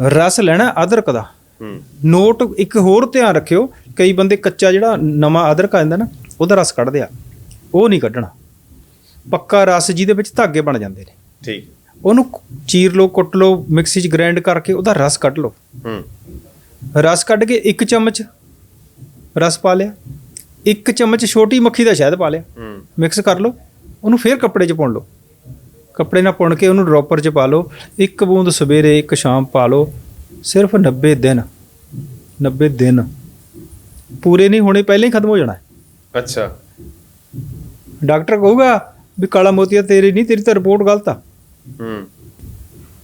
ਰਸ ਲੈਣਾ ਅਦਰਕ ਦਾ। ਹੂੰ ਨੋਟ ਇੱਕ ਹੋਰ ਧਿਆਨ ਰੱਖਿਓ ਕਈ ਬੰਦੇ ਕੱਚਾ ਜਿਹੜਾ ਨਵਾਂ ਅਦਰਕ ਆ ਜਾਂਦਾ ਨਾ ਉਹਦਾ ਰਸ ਕੱਢਦੇ ਆ। ਉਹ ਨਹੀਂ ਕੱਢਣਾ। ਪੱਕਾ ਰਸ ਜਿਹਦੇ ਵਿੱਚ ਧਾਗੇ ਬਣ ਜਾਂਦੇ ਨੇ। ਠੀਕ। ਉਹਨੂੰ ਚੀਰ ਲਓ ਕੁੱਟ ਲਓ ਮਿਕਸੀ 'ਚ ਗ੍ਰਾਈਂਡ ਕਰਕੇ ਉਹਦਾ ਰਸ ਕੱਢ ਲਓ। ਹੂੰ। ਰਸ ਕੱਢ ਕੇ ਇੱਕ ਚਮਚ ਰਸ ਪਾ ਲਿਆ। ਇੱਕ ਚਮਚ ਛੋਟੀ ਮੱਖੀ ਦਾ ਸ਼ਹਿਦ ਪਾ ਲਿਆ। ਹੂੰ। ਮਿਕਸ ਕਰ ਲਓ। ਉਹਨੂੰ ਫੇਰ ਕੱਪੜੇ 'ਚ ਪਾਉਣ ਲਓ। ਕੱਪੜੇ ਨਾਲ ਪੁਣ ਕੇ ਉਹਨੂੰ ਡ੍ਰੌਪਰ 'ਚ ਪਾ ਲਓ ਇੱਕ ਬੂੰਦ ਸਵੇਰੇ ਇੱਕ ਸ਼ਾਮ ਪਾ ਲਓ ਸਿਰਫ 90 ਦਿਨ 90 ਦਿਨ। ਪੂਰੇ ਨਹੀਂ ਹੋਣੇ ਪਹਿਲਾਂ ਹੀ ਖਤਮ ਹੋ ਜਾਣਾ। ਅੱਛਾ। ਡਾਕਟਰ ਕਹੂਗਾ ਵੀ ਕਾਲਾ ਮੋਤੀਆ ਤੇਰੀ ਨਹੀਂ ਤੇਰੀ ਤਾਂ ਰਿਪੋਰਟ ਗਲਤ ਆ। ਹੂੰ।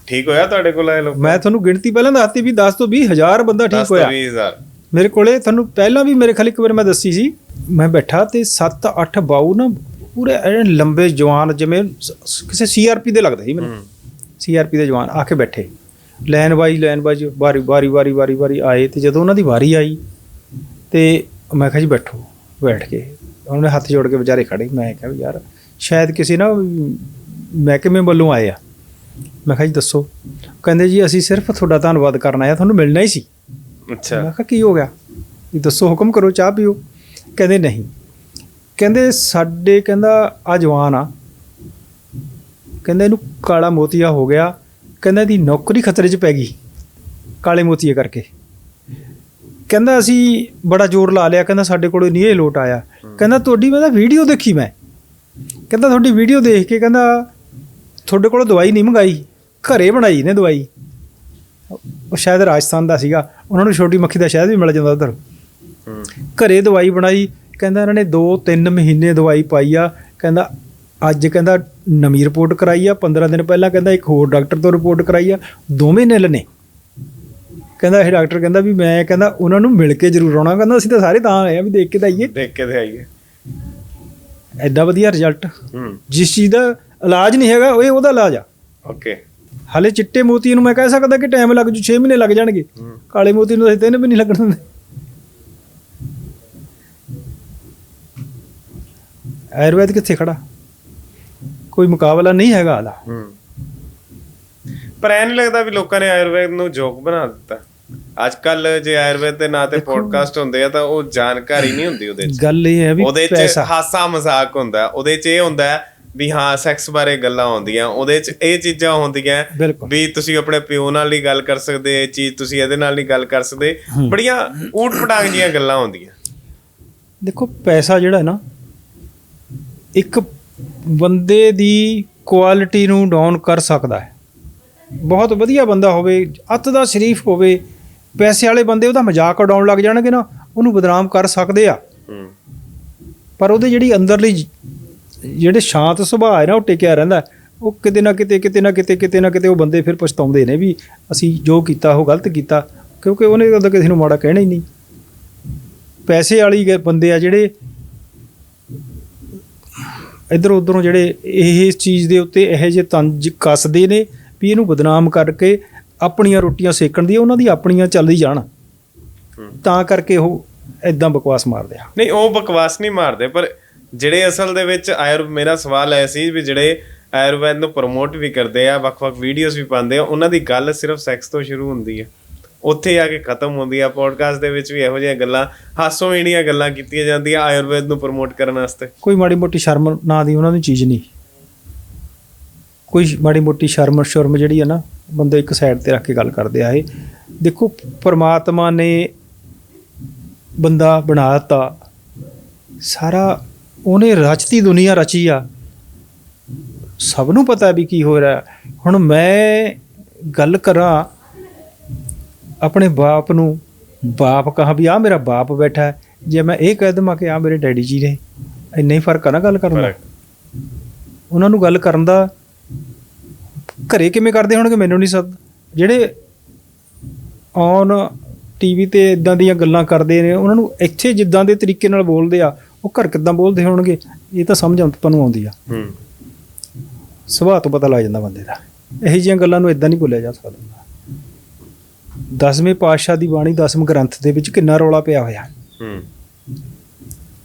ਠੀਕ ਹੋਇਆ ਤੁਹਾਡੇ ਕੋਲ ਆਏ ਲੋਕ? ਮੈਂ ਤੁਹਾਨੂੰ ਗਿਣਤੀ ਪਹਿਲਾਂ ਦੱਸਤੀ ਵੀ 10 ਤੋਂ 20 ਹਜ਼ਾਰ ਬੰਦਾ ਠੀਕ ਹੋਇਆ। 20000 ਮੇਰੇ ਕੋਲੇ ਤੁਹਾਨੂੰ ਪਹਿਲਾਂ ਵੀ ਮੇਰੇ ਖਿਆਲ ਇੱਕ ਵਾਰ ਮੈਂ ਦੱਸੀ ਸੀ ਮੈਂ ਬੈਠਾ ਤੇ 7-8 ਬਾਊ ਨਾ ਪੂਰੇ ਐਨ ਲੰਬੇ ਜਵਾਨ ਜਿਵੇਂ ਸ- ਕਿਸੇ ਸੀਆਰਪੀ ਦੇ ਲੱਗਦਾ ਸੀ ਮੈਨੂੰ। ਸੀਆਰਪੀ ਦੇ ਜਵਾਨ ਆ ਕੇ ਬੈਠੇ। ਲਾਈਨ ਬਾਈ ਲਾਈਨ ਬਾਈ ਵਾਰੀ ਵਾਰੀ ਵਾਰੀ ਵਾਰੀ ਵਾਰੀ ਆਏ ਤੇ ਜਦੋਂ ਉਹਨਾਂ ਦੀ ਵਾਰੀ ਆਈ ਤੇ ਮੈਂ ਕਿਹਾ ਜੀ ਬੈਠੋ ਬੈਠ ਕੇ। ਉਹਨੇ ਹੱਥ ਜੋੜ ਕੇ ਵਿਚਾਰੇ ਖੜੇ। ਮੈਂ ਕਿਹਾ ਵੀ ਯਾਰ ਸ਼ਾਇਦ ਕਿਸੇ ਨਾ ਮਹਿਕਮੇ ਵੱਲੋਂ ਆਏ ਆ। ਮੈਂ ਕਿਹਾ ਜੀ ਦੱਸੋ। ਕਹਿੰਦੇ ਜੀ ਅਸੀਂ ਸਿਰਫ ਤੁਹਾਡਾ ਧੰਨਵਾਦ ਕਰਨ ਆਏ ਆ ਤੁਹਾਨੂੰ ਮਿਲਣਾ ਹੀ ਸੀ। ਅੱਛਾ। ਮੈਂ ਕਿਹਾ ਕੀ ਹੋ ਗਿਆ? ਵੀ ਦੱਸੋ ਹੁਕਮ ਕਰੋ ਚਾਹ ਪੀਓ। ਕਹਿੰਦੇ ਨਹੀਂ। ਕਹਿੰਦੇ ਸਾਡੇ ਕਹਿੰਦਾ ਆ ਜਵਾਨ ਆ। ਕਹਿੰਦਾ ਇਹਨੂੰ ਕਾਲਾ ਮੋਤੀਆ ਹੋ ਗਿਆ। ਕਹਿੰਦਾ ਇਹਦੀ ਨੌਕਰੀ ਖਤਰੇ 'ਚ ਪੈ ਗਈ। ਕਾਲੇ ਮੋਤੀਏ ਕਰਕੇ। ਕਹਿੰਦਾ ਅਸੀਂ ਬੜਾ ਜ਼ੋਰ ਲਾ ਲਿਆ। ਕਹਿੰਦਾ ਸਾਡੇ ਕੋਲ ਨਹੀਂ ਇਹ ਲੋਟ ਆਇਆ। ਕਹਿੰਦਾ ਤੁਹਾਡੀ ਮੈਂ ਤਾਂ ਵੀਡੀਓ ਦੇਖੀ ਮੈਂ। ਕਹਿੰਦਾ ਤੁਹਾਡੀ ਵੀਡੀਓ ਦੇਖ ਕੇ ਕਹਿੰਦਾ ਤੁਹਾਡੇ ਕੋਲੋਂ ਦਵਾਈ ਨਹੀਂ ਮੰਗਾਈ। ਘਰੇ ਬਣਾਈ ਨੇ ਦਵਾਈ। ਉਹ ਸ਼ਾਇਦ ਰਾਜਸਥਾਨ ਦਾ ਸੀਗਾ। ਉਹਨਾਂ ਨੂੰ ਛੋਟੀ ਮੱਖੀ ਦਾ ਸ਼ਾਇਦ ਵੀ ਮਿਲ ਜਾਂਦਾ ਉਧਰ। ਘਰੇ ਦਵਾਈ ਬਣਾਈ। ਕਹਿੰਦਾ ਇਹਨਾਂ ਨੇ 2-3 ਮਹੀਨੇ ਦਵਾਈ ਪਾਈ ਆ ਕਹਿੰਦਾ ਅੱਜ ਕਹਿੰਦਾ ਨਵੀਂ ਰਿਪੋਰਟ ਕਰਾਈ ਆ 15 ਦਿਨ ਪਹਿਲਾਂ ਕਹਿੰਦਾ ਇੱਕ ਹੋਰ ਡਾਕਟਰ ਤੋਂ ਰਿਪੋਰਟ ਕਰਾਈ ਆ ਦੋਵੇਂ ਨਿਲ ਨੇ। ਕਹਿੰਦਾ ਇਹ ਡਾਕਟਰ ਕਹਿੰਦਾ ਵੀ ਮੈਂ ਕਹਿੰਦਾ ਉਹਨਾਂ ਨੂੰ ਮਿਲ ਕੇ ਜ਼ਰੂਰ ਆਉਣਾ ਕਹਿੰਦਾ ਅਸੀਂ ਤਾਂ ਸਾਰੇ ਤਾਂ ਆਏ ਆ ਵੀ ਦੇਖ ਕੇ ਤਾਂ ਆਈਏ। ਦੇਖ ਕੇ ਤੇ ਆਈਏ। ਐਡਾ ਵਧੀਆ ਰਿਜ਼ਲਟ ਹੂੰ। ਜਿਸ ਚੀਜ਼ ਦਾ ਇਲਾਜ ਨਹੀਂ ਹੈਗਾ ਉਹ ਉਹਦਾ ਇਲਾਜ ਆ। ਓਕੇ। ਹਾਲੇ ਚਿੱਟੇ ਮੋਤੀ ਨੂੰ ਮੈਂ ਕਹਿ ਸਕਦਾ ਕਿ ਟਾਈਮ ਲੱਗ ਜੂ 6 ਮਹੀਨੇ ਲੱਗ ਜਾਣਗੇ। ਕਾਲੇ ਮੋਤੀ ਨੂੰ ਅਸੀਂ ਤਿੰਨ ਵੀ ਨਹੀਂ ਲੱਗਣ ਦਿੰਦੇ। ਆਯੁਰਵੈਦ ਕਿੱਥੇ ਖੜਾ। ਕੋਈ ਮੁਕਾਬਲਾ ਨਹੀਂ ਹੈਗਾ ਆਲਾ। ਹੂੰ। ਪਰ ਐ ਨਹੀਂ ਲੱਗਦਾ ਵੀ ਲੋਕਾਂ ਨੇ ਆਯੁਰਵੇਦ ਨੂੰ ਜੋਕ ਬਣਾ ਦਿੱਤਾ। ਅੱਜ ਕੱਲ ਜੇ ਆਯੁਰਵੇਦ ਦੇ ਨਾਂ ਤੇ ਪੋਡਕਾਸਟ ਹੁੰਦੇ ਆ ਤਾਂ ਉਹ ਜਾਣਕਾਰੀ ਨਹੀਂ ਹੁੰਦੀ ਉਹਦੇ 'ਚ। ਗੱਲ ਇਹ ਹੈ ਵੀ ਉਹਦੇ 'ਚ ਹਾਸਾ ਮਜ਼ਾਕ ਹੁੰਦਾ। ਉਹਦੇ 'ਚ ਇਹ ਹੁੰਦਾ ਹੈ ਵੀ ਹਾਂ ਸੈਕਸ ਬਾਰੇ ਗੱਲਾਂ ਹੁੰਦੀਆਂ ਉਹਦੇ 'ਚ ਇਹ ਚੀਜ਼ਾਂ ਹੁੰਦੀਆਂ ਵੀ ਤੁਸੀਂ ਆਪਣੇ ਪਿਓ ਨਾਲ ਨਹੀਂ ਗੱਲ ਕਰ ਸਕਦੇ ਇਹ ਚੀਜ਼ ਤੁਸੀਂ ਇਹਦੇ ਨਾਲ ਨਹੀਂ ਗੱਲ ਕਰ ਸਕਦੇ। ਬੜੀਆਂ ਊਟ ਪਟਾਂਗ ਜੀਆਂ ਗੱਲਾਂ ਹੁੰਦੀਆਂ ਦੇਖੋ ਪੈਸਾ ਜਿਹੜਾ ਹੈ ਨਾ ਇੱਕ ਬੰਦੇ ਦੀ ਕੁਆਲਿਟੀ ਨੂੰ ਡਾਊਨ ਕਰ ਸਕਦਾ ਹੈ। ਬਹੁਤ ਵਧੀਆ ਬੰਦਾ ਹੋਵੇ ਅੱਤ ਦਾ ਸ਼ਰੀਫ ਹੋਵੇ ਪੈਸੇ ਵਾਲੇ ਬੰਦੇ ਉਹਦਾ ਮਜ਼ਾਕ ਉਡਾਉਣ ਲੱਗ ਜਾਣਗੇ ਨਾ ਉਹਨੂੰ ਬਦਨਾਮ ਕਰ ਸਕਦੇ ਆ। ਪਰ ਉਹਦੇ ਜਿਹੜੀ ਅੰਦਰਲੀ ਜਿਹੜੇ ਸ਼ਾਂਤ ਸੁਭਾਅ ਹੈ ਨਾ ਉਹ ਟਿਕਿਆ ਰਹਿੰਦਾ ਉਹ ਕਿਤੇ ਨਾ ਕਿਤੇ ਕਿਤੇ ਨਾ ਕਿਤੇ ਕਿਤੇ ਨਾ ਕਿਤੇ ਉਹ ਬੰਦੇ ਫਿਰ ਪਛਤਾਉਂਦੇ ਨੇ ਵੀ ਅਸੀਂ ਜੋ ਕੀਤਾ ਉਹ ਗਲਤ ਕੀਤਾ ਕਿਉਂਕਿ ਉਹਨੇ ਕਦੇ ਕਿਸੇ ਨੂੰ ਮਾੜਾ ਕਹਿਣਾ ਹੀ ਨਹੀਂ। ਪੈਸੇ ਵਾਲੀ ਗ- ਬੰਦੇ ਆ ਜਿਹੜੇ ਇਧਰ ਉਧਰੋਂ ਜਿਹੜੇ ਇਹ ਇਸ ਚੀਜ਼ ਦੇ ਉੱਤੇ ਇਹੋ ਜਿਹੇ ਤੰਜ ਕੱਸਦੇ ਨੇ ਵੀ ਇਹਨੂੰ ਬਦਨਾਮ ਕਰਕੇ ਆਪਣੀਆਂ ਰੋਟੀਆਂ ਸੇਕਣ ਦੀ, ਉਹਨਾਂ ਦੀ ਆਪਣੀਆਂ ਚੱਲਦੀ ਜਾਣ। ਤਾਂ ਕਰਕੇ ਉਹ ਐਦਾਂ ਬਕਵਾਸ ਮਾਰਦੇ ਆ। ਨਹੀਂ, ਉਹ ਬਕਵਾਸ ਨਹੀਂ ਮਾਰਦੇ, ਪਰ ਜਿਹੜੇ ਅਸਲ ਦੇ ਵਿੱਚ ਆਯੁਰ, ਮੇਰਾ ਸਵਾਲ ਐ ਸੀ ਵੀ ਜਿਹੜੇ ਆਯੁਰਵੈਦ ਨੂੰ ਪ੍ਰਮੋਟ ਵੀ ਕਰਦੇ ਆ, ਵੱਖ-ਵੱਖ ਵੀਡੀਓਜ਼ ਵੀ ਪਾਉਂਦੇ ਆ, ਉਹਨਾਂ ਦੀ ਗੱਲ ਸਿਰਫ ਸੈਕਸ ਤੋਂ ਸ਼ੁਰੂ ਹੁੰਦੀ ਹੈ। ਉੱਥੇ ਆ ਕੇ ਖਤਮ ਹੁੰਦੀ ਆ ਪੋਡਕਾਸਟ ਦੇ ਵਿੱਚ ਵੀ ਇਹੋ ਜਿਹੀਆਂ ਗੱਲਾਂ, ਹਾਸੋਂ ਹੀਣੀਆਂ ਗੱਲਾਂ ਕੀਤੀਆਂ ਜਾਂਦੀਆਂ ਆਯੁਰਵੇਦ ਨੂੰ ਪ੍ਰਮੋਟ ਕਰਨ ਵਾਸਤੇ। ਕੋਈ ਮਾੜੀ ਮੋਟੀ ਸ਼ਰਮ ਨਾਂ ਦੀ ਉਹਨਾਂ ਨੂੰ ਚੀਜ਼ ਨਹੀਂ। ਕੋਈ ਮਾੜੀ ਮੋਟੀ ਸ਼ਰਮ ਸ਼ਰਮ ਜਿਹੜੀ ਆ ਨਾ, ਬੰਦੇ ਇੱਕ ਸਾਈਡ ਤੇ ਰੱਖ ਕੇ ਗੱਲ ਕਰਦੇ ਆ ਇਹ। ਦੇਖੋ, ਪਰਮਾਤਮਾ ਨੇ ਬੰਦਾ ਬਣਾਤਾ ਸਾਰਾ ਉਹਨੇ ਰਚਤੀ ਦੁਨੀਆ ਰਚੀ ਆ। ਸਭ ਨੂੰ ਪਤਾ ਵੀ ਕੀ ਹੋ ਰਿਹਾ। ਹੁਣ ਮੈਂ ਗੱਲ ਕਰਾਂ ਆਪਣੇ ਬਾਪ ਨੂੰ ਬਾਪ ਕਹਾ ਵੀ ਆ ਮੇਰਾ ਬਾਪ ਬੈਠਾ ਹੈ ਜੇ ਮੈਂ ਇਹ ਕਹਿ ਦਵਾਂ ਕਿ ਆ ਮੇਰੇ ਡੈਡੀ ਜੀ ਨੇ ਇੰਨਾ ਹੀ ਫ਼ਰਕ ਆ ਨਾ ਗੱਲ ਕਰਨ ਦਾ। ਉਹਨਾਂ ਨੂੰ ਗੱਲ ਕਰਨ ਦਾ ਘਰੇ ਕਿਵੇਂ ਕਰਦੇ ਹੋਣਗੇ ਮੈਨੂੰ ਨਹੀਂ ਸਦ ਜਿਹੜੇ ਔਨ ਟੀਵੀ ਤੇ ਇਦਾਂ ਦੀਆਂ ਗੱਲਾਂ ਕਰਦੇ ਨੇ ਉਹਨਾਂ ਨੂੰ ਇੱਥੇ ਜਿੱਦਾਂ ਦੇ ਤਰੀਕੇ ਨਾਲ ਬੋਲਦੇ ਆ ਉਹ ਘਰ ਕਿੱਦਾਂ ਬੋਲਦੇ ਹੋਣਗੇ ਇਹ ਤਾਂ ਸਮਝ ਆਉਂ ਤੁਹਾਨੂੰ ਆਉਂਦੀ ਆ। ਹੂੰ। ਸੁਭਾਅ ਤੋਂ ਪਤਾ ਲੱਗ ਜਾਂਦਾ ਬੰਦੇ ਦਾ। ਇਹੋ ਜਿਹੀਆਂ ਗੱਲਾਂ ਨੂੰ ਇਦਾਂ ਨਹੀਂ ਬੋਲਿਆ ਜਾ ਸਕਦਾ। ਦਸਵੇਂ ਪਾਤਸ਼ਾਹ ਦੀ ਬਾਣੀ ਦਸਮ ਗ੍ਰੰਥ ਦੇ ਵਿੱਚ ਕਿੰਨਾ ਰੌਲਾ ਪਿਆ ਹੋਇਆ। ਹੂੰ।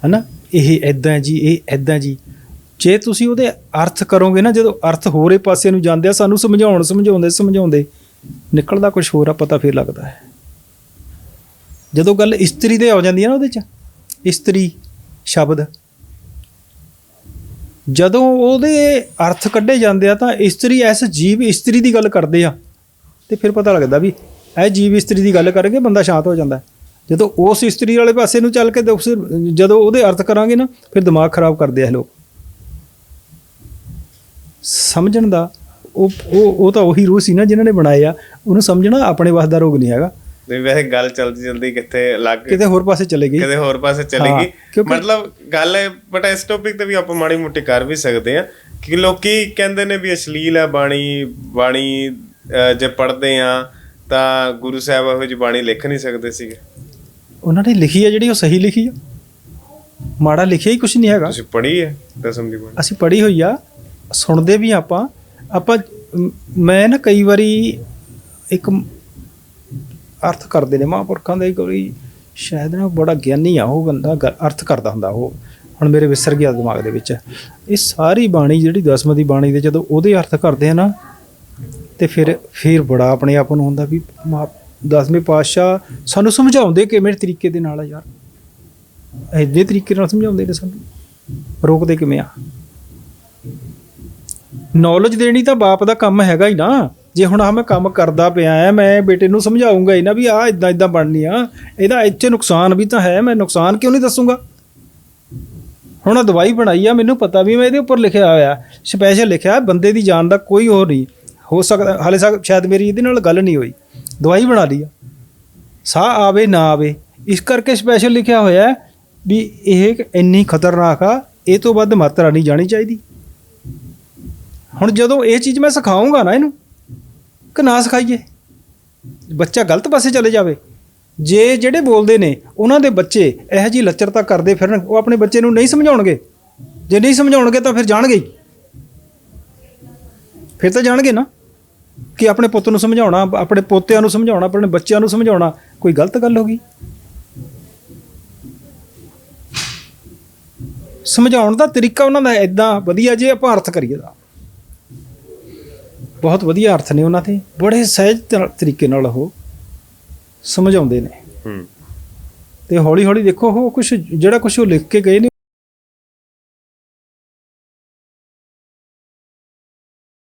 ਹਨਾ? ਇਹ ਐਦਾਂ ਜੀ ਇਹ ਐਦਾਂ ਜੀ। ਜੇ ਤੁਸੀਂ ਉਹਦੇ ਅਰਥ ਕਰੋਗੇ ਨਾ ਜਦੋਂ ਅਰਥ ਹੋਰੇ ਪਾਸੇ ਨੂੰ ਜਾਂਦੇ ਆ ਸਾਨੂੰ ਸਮਝਾਉਣ ਸਮਝਾਉਂਦੇ ਸਮਝਾਉਂਦੇ ਨਿਕਲਦਾ ਕੁਝ ਹੋਰ ਆ ਪਤਾ ਫਿਰ ਲੱਗਦਾ ਹੈ। ਜਦੋਂ ਗੱਲ ਇਸਤਰੀ ਦੇ ਆ ਜਾਂਦੀ ਹੈ ਨਾ ਉਹਦੇ ਚ ਇਸਤਰੀ ਸ਼ਬਦ ਜਦੋਂ ਉਹਦੇ ਅਰਥ ਕੱਢੇ ਜਾਂਦੇ ਆ ਤਾਂ ਇਸਤਰੀ ਐਸ ਜੀਵ ਇਸਤਰੀ ਦੀ ਗੱਲ ਕਰਦੇ ਆ ਤੇ ਫਿਰ ਪਤਾ ਲੱਗਦਾ ਵੀ ਇਹ ਜੀਵ ਇਸਤਰੀ ਦੀ ਗੱਲ ਕਰਕੇ ਬੰਦਾ ਸ਼ਾਂਤ ਹੋ ਜਾਂਦਾ। ਜਦੋਂ ਉਸ ਇਸਤਰੀ ਵਾਲੇ ਪਾਸੇ ਨੂੰ ਚੱਲ ਕੇ ਜਦੋਂ ਉਹਦੇ ਅਰਥ ਕਰਾਂਗੇ ਨਾ ਫਿਰ ਦਿਮਾਗ ਖਰਾਬ ਕਰਦੇ ਆ ਲੋਕ। ਸਮਝਣ ਦਾ ਉਹ ਉਹ ਤਾਂ ਉਹੀ ਰੂਹ ਸੀ ਨਾ ਜਿਨ੍ਹਾਂ ਨੇ ਬਣਾਏ ਆ। ਉਹਨੂੰ ਸਮਝਣਾ ਆਪਣੇ ਵੱਸ ਦਾ ਰੋਗ ਨਹੀਂ ਹੈਗਾ। ਤੇ ਵੈਸੇ ਗੱਲ ਚਲਦੀ ਜਲਦੀ ਕਿੱਥੇ ਲੱਗ ਕਿਤੇ ਹੋਰ ਪਾਸੇ ਚਲੇ ਗਈ। ਕਿਤੇ ਹੋਰ ਪਾਸੇ ਚਲੇਗੀ ਕਿਉਂਕਿ- ਮਤਲਬ ਗੱਲ ਹੈ ਬਟ ਇਸ ਟੌਪਿਕ ਤੇ ਵੀ ਆਪਾਂ ਮਾੜੀ ਮੋਟੀ ਕਰ ਵੀ ਸਕਦੇ ਆ ਕਿ ਲੋਕੀ ਕਹਿੰਦੇ ਨੇ ਵੀ ਅਸ਼ਲੀਲ ਹੈ ਬਾਣੀ ਬਾਣੀ ਜੇ ਪੜ੍ਹਦੇ ਆ ਤਾਂ ਗੁਰੂ ਸਾਹਿਬ ਇਹੋ ਜਿਹੀ ਬਾਣੀ ਲਿਖ ਨਹੀਂ ਸਕਦੇ ਸੀਗੇ। ਉਹਨਾਂ ਨੇ ਲਿਖੀ ਆ ਜਿਹੜੀ ਉਹ ਸਹੀ ਲਿਖੀ ਆ। ਮਾੜਾ ਲਿਖਿਆ ਹੀ ਕੁਝ ਨਹੀਂ ਹੈਗਾ। ਤੁਸੀਂ ਪੜ੍ਹੀ ਹੈ ਦਸਮ ਦੀ ਬਾਣੀ? ਅਸੀਂ ਪੜ੍ਹੀ ਹੋਈ ਆ ਸੁਣਦੇ ਵੀ ਆਪਾਂ। ਆਪਾਂ ਮ- ਨਾ ਕਈ ਵਾਰੀ ਇੱਕ ਅਰਥ ਕਰਦੇ ਨੇ ਮਹਾਂਪੁਰਖਾਂ ਦੇ ਕੋਈ ਸ਼ਾਇਦ ਨਾ ਬੜਾ ਗਿਆਨੀ ਆ ਉਹ ਬੰਦਾ ਅਰਥ ਕਰਦਾ ਹੁੰਦਾ ਉਹ। ਹੁਣ ਮੇਰੇ ਵਿਸਰ ਗਿਆ ਦਿਮਾਗ ਦੇ ਵਿੱਚ। ਇਹ ਸਾਰੀ ਬਾਣੀ ਜਿਹੜੀ ਦਸਮ ਦੀ ਬਾਣੀ ਦੇ ਜਦੋਂ ਉਹਦੇ ਅਰਥ ਕਰਦੇ ਆ ਨਾ ਤੇ ਫਿਰ ਫਿਰ ਬੜਾ ਆਪਣੇ ਆਪ ਨੂੰ ਹੁੰਦਾ ਵੀ ਮਹਾ- ਦਸਵੇਂ ਪਾਤਸ਼ਾਹ ਸਾਨੂੰ ਸਮਝਾਉਂਦੇ ਕਿਵੇਂ ਤਰੀਕੇ ਦੇ ਨਾਲ ਆ ਯਾਰ। ਇਹਦੇ ਤਰੀਕੇ ਨਾਲ ਸਮਝਾਉਂਦੇ ਨੇ ਸਾਨੂੰ। ਰੋਕਦੇ ਕਿਵੇਂ ਆ? ਨੌਲੇਜ ਦੇਣੀ ਤਾਂ ਬਾਪ ਦਾ ਕੰਮ ਹੈਗਾ ਹੀ ਨਾ। ਜੇ ਹੁਣ ਆ ਮੈਂ ਕੰਮ ਕਰਦਾ ਪਿਆ ਆ ਮੈਂ ਬੇਟੇ ਨੂੰ ਸਮਝਾਉਂਗਾ ਹੀ ਨਾ ਵੀ ਆ ਇਦਾਂ ਇਦਾਂ ਬਣਨੀ ਆ। ਇਹਦਾ ਇੱਥੇ ਨੁਕਸਾਨ ਵੀ ਤਾਂ ਹੈ, ਮੈਂ ਨੁਕਸਾਨ ਕਿਉਂ ਨਹੀਂ ਦੱਸੂਗਾ? ਹੁਣ ਆ ਦਵਾਈ ਬਣਾਈ ਆ, ਮੈਨੂੰ ਪਤਾ ਵੀ ਮੈਂ ਇਹਦੇ ਉੱਪਰ ਲਿਖਿਆ ਹੋਇਆ ਸਪੈਸ਼ਲ ਲਿਖਿਆ, ਬੰਦੇ ਦੀ ਜਾਨ ਦਾ ਕੋਈ ਹੋਰ ਨਹੀਂ। ਹੋ ਸਕਦਾ, ਹਾਲੇ ਸਕ ਸ਼ਾਇਦ ਮੇਰੀ ਇਹਦੇ ਨਾਲ ਗੱਲ ਨਹੀਂ ਹੋਈ। ਦਵਾਈ ਬਣਾ ਲਈ ਆ। ਸਾਹ ਆਵੇ, ਨਾ ਆਵੇ। ਇਸ ਕਰਕੇ ਸਪੈਸ਼ਲ ਲਿਖਿਆ ਹੋਇਆ ਵੀ ਇਹ ਇੰਨੀ ਖਤਰਨਾਕ ਆ, ਇਹ ਤੋਂ ਵੱਧ ਮਾਤਰਾ ਨਹੀਂ ਜਾਣੀ ਚਾਹੀਦੀ। ਹੁਣ ਜਦੋਂ ਇਹ ਚੀਜ਼ ਮੈਂ ਸਿਖਾਉਂਗਾ ਨਾ ਇਹਨੂੰ, ਕਿ ਨਾ ਸਿਖਾਈਏ। ਬੱਚਾ ਗਲਤ ਪਾਸੇ ਚਲੇ ਜਾਵੇ। ਜੇ ਜਿਹੜੇ ਬੋਲਦੇ ਨੇ, ਉਹਨਾਂ ਦੇ ਬੱਚੇ ਇਹੋ ਜੀ ਲੱਚਰਤਾ ਕਰਦੇ ਫਿਰਨ, ਉਹ ਆਪਣੇ ਬੱਚੇ ਨੂੰ ਨਹੀਂ ਸਮਝਾਉਣਗੇ। ਜੇ ਨਹੀਂ ਸਮਝਾਉਣਗੇ ਤਾਂ ਫਿਰ ਜਾਣਗੇ ਹੀ। ਫਿਰ ਤਾਂ ਜਾਣਗੇ ਨਾ ਕਿ ਆਪਣੇ ਪੁੱਤ ਨੂੰ ਸਮਝਾਉਣਾ ਆਪਣੇ ਪੋਤਿਆਂ ਨੂੰ ਸਮਝਾਉਣਾ ਆਪਣੇ ਬੱਚਿਆਂ ਨੂੰ ਸਮਝਾਉਣਾ ਕੋਈ ਗਲਤ ਗੱਲ ਹੋ ਗਈ? ਸਮਝਾਉਣ ਦਾ ਤਰੀਕਾ ਉਹਨਾਂ ਦਾ ਇਦਾਂ ਵਧੀਆ ਜੇ ਆਪਾਂ ਅਰਥ ਕਰੀਏ ਦਾ ਬਹੁਤ ਵਧੀਆ ਅਰਥ ਨੇ ਉਹਨਾਂ ਦੇ ਬੜੇ ਸਹਿਜ ਤਰੀਕੇ ਨਾਲ ਉਹ ਸਮਝਾਉਂਦੇ ਨੇ। ਹੂੰ। ਤੇ ਹੌਲੀ ਹੌਲੀ ਦੇਖੋ ਉਹ ਕੁਝ ਜਿਹੜਾ ਕੁਝ ਉਹ ਲਿਖ ਕੇ ਗਏ ਨੇ